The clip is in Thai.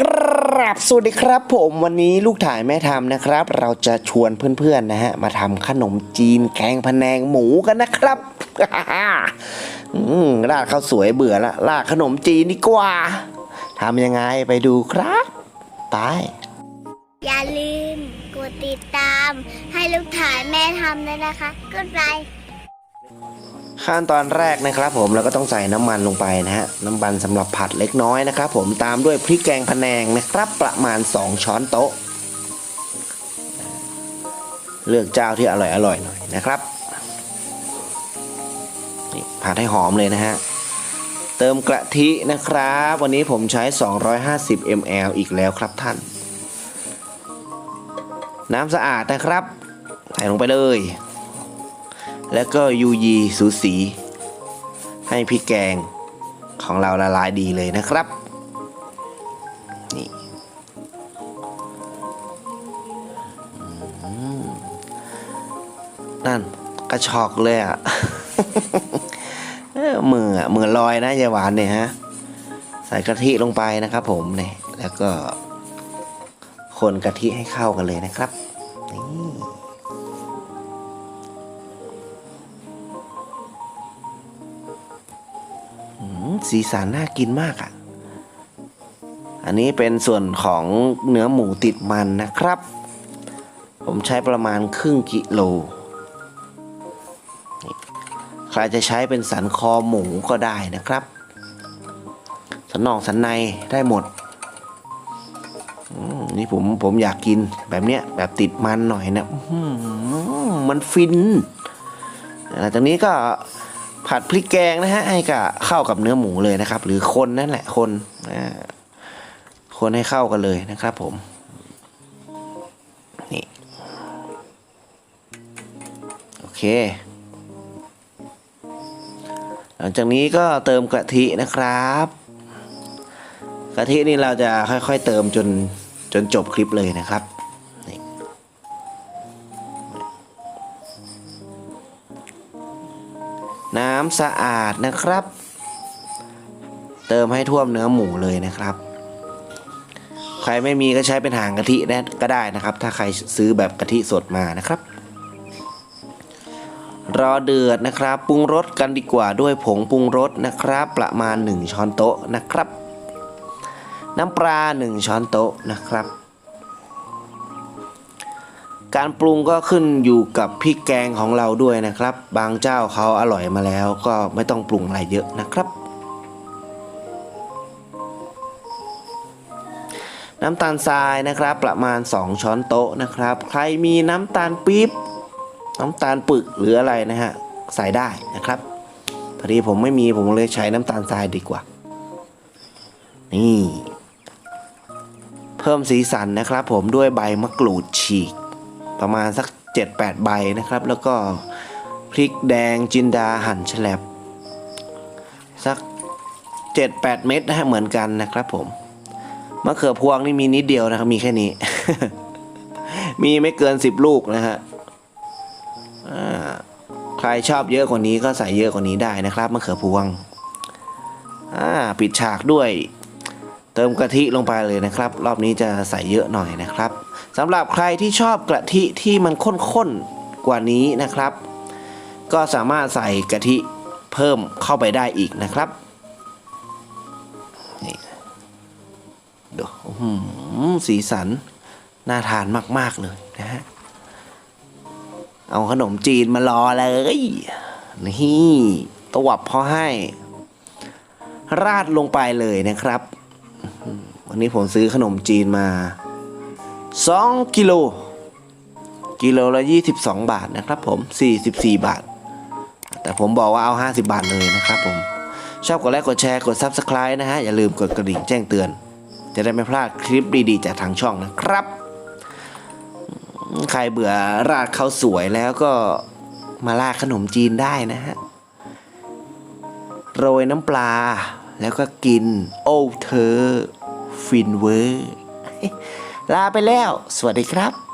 กราบสวัสดีครับ ผมวันนี้ลูกถ่ายแม่ทำนะครับ เราจะชวนเพื่อนๆนะฮะมาทำขนมจีนแกงพะแนงหมูกันนะครับอืมราดข้าวสวยเบื่อละราดขนมจีนดีกว่าทำยังไงไปดูครับไปอย่าลืมกดติดตาม ให้ลูกถ่ายแม่ทำด้วยนะคะกดไลค์ ขั้นตอนแรกนะครับ ผมเราก็ต้องใส่น้ำมันลงไปนะฮะน้ำมันสำหรับผัดเล็กน้อยนะครับ ผมตามด้วยพริกแกงพะแนงนะครับประมาณ 2 ช้อนโต๊ะ เลือกเจ้าที่อร่อยอร่อยหน่อยนะครับผัดให้หอมเลยนะฮะเติมกะทินะครับ วันนี้ผมใช้ 250 ml อีกแล้วครับท่าน น้ำสะอาดนะครับ ใส่ลงไปเลย แล้วก็ยูยีสูสี ให้พริกแกงของเราละลายดีเลยนะครับนี่นั่นกระชอกเลยอะเออมืออะมือลอยนะยายหวานเนี่ยฮะ ใส่กะทิลงไปนะครับผมเนี่ยแล้วก็คนกะทิให้เข้ากันเลยนะครับ นี่ สีสันน่ากินมากอะ อันนี้เป็นส่วนของเนื้อหมูติดมันนะครับ ผมใช้ประมาณครึ่งกิโล ใครจะใช้เป็นสันคอหมูก็ได้นะครับ สันนอกสันในได้หมดนี่ผมผมอยากกินแบบเนี้ยแบบติดมันหน่อยนะมันฟินหลังจากนี้ก็ ผัดพริกแกงนะฮะให้กับเข้ากับเนื้อหมูเลยนะครับ หรือคนนั่นแหละคนอ่าคนให้เข้ากันเลยนะครับผมนี่โอเค หลังจากนี้ก็เติมกะทินะครับกะทินี่เราจะค่อยๆเติมจนจนจบคลิปเลยนะครับ น้ำสะอาดนะครับ เติมให้ท่วมเนื้อหมูเลยนะครับ ใครไม่มีก็ใช้เป็นหางกะทิได้ก็ได้นะครับ ถ้าใครซื้อแบบกะทิสดมานะครับ รอเดือดนะครับปรุงรสกันดีกว่าด้วยผงปรุงรสนะครับ ประมาณ 1 ช้อนโต๊ะนะครับ น้ำปลา 1 ช้อนโต๊ะนะครับ การปรุงก็ขึ้นอยู่กับพริกแกงของเราด้วยนะครับ บางเจ้าเขาอร่อยมาแล้วก็ไม่ต้องปรุงอะไรเยอะนะครับ น้ำตาลทรายนะครับ ประมาณ 2 ช้อนโต๊ะนะครับ ใครมีน้ำตาลปี๊บน้ำตาลปึกหรืออะไรนะฮะใส่ได้นะครับพอดีผมไม่มีผมเลยใช้น้ำตาลทรายดีกว่า นี่ เพิ่มสีสันนะครับผมด้วยใบมะกรูดฉีก ประมาณสัก 7-8 ใบนะครับ แล้วก็พริกแดงจินดาหั่นแฉลบสัก 7-8 เม็ดนะฮะเหมือนกันนะครับผมมะเขือพวงนี่มีนิดเดียวนะครับ มีแค่นี้ มีไม่เกิน 10 ลูกนะฮะใครชอบเยอะกว่านี้ก็ใส่เยอะกว่านี้ได้นะครับมะเขือพวงปิดฉากด้วย เติมกะทิลงไปเลยนะครับ รอบนี้จะใส่เยอะหน่อยนะครับสำหรับใครที่ชอบกะทิที่มันข้นๆกว่านี้นะครับ ก็สามารถใส่กะทิเพิ่มเข้าไปได้อีกนะครับนี่ดูหือสีสันน่าทานมาก ๆ เลยนะฮะเอาขนมจีนมารอเลยนี่ตวับพอให้ ราดลงไปเลยนะครับ วันนี้ผมซื้อขนมจีนมา 2 กิโล กิโลละ 22 บาทนะครับผม 44 บาท แต่ผมบอกว่าเอา 50 บาทเลยนะครับผม ชอบกดไลค์กดแชร์กด Subscribe นะฮะ อย่าลืมกดกระดิ่งแจ้งเตือน จะได้ไม่พลาดคลิปดีๆ จากทางช่องนะครับ ใครเบื่อราดข้าวสวยแล้วก็มาราดขนมจีนได้นะฮะ โรยน้ำปลา แล้วก็กิน โอ้เธอ ฟินเวอร์ ลาไปแล้ว สวัสดีครับ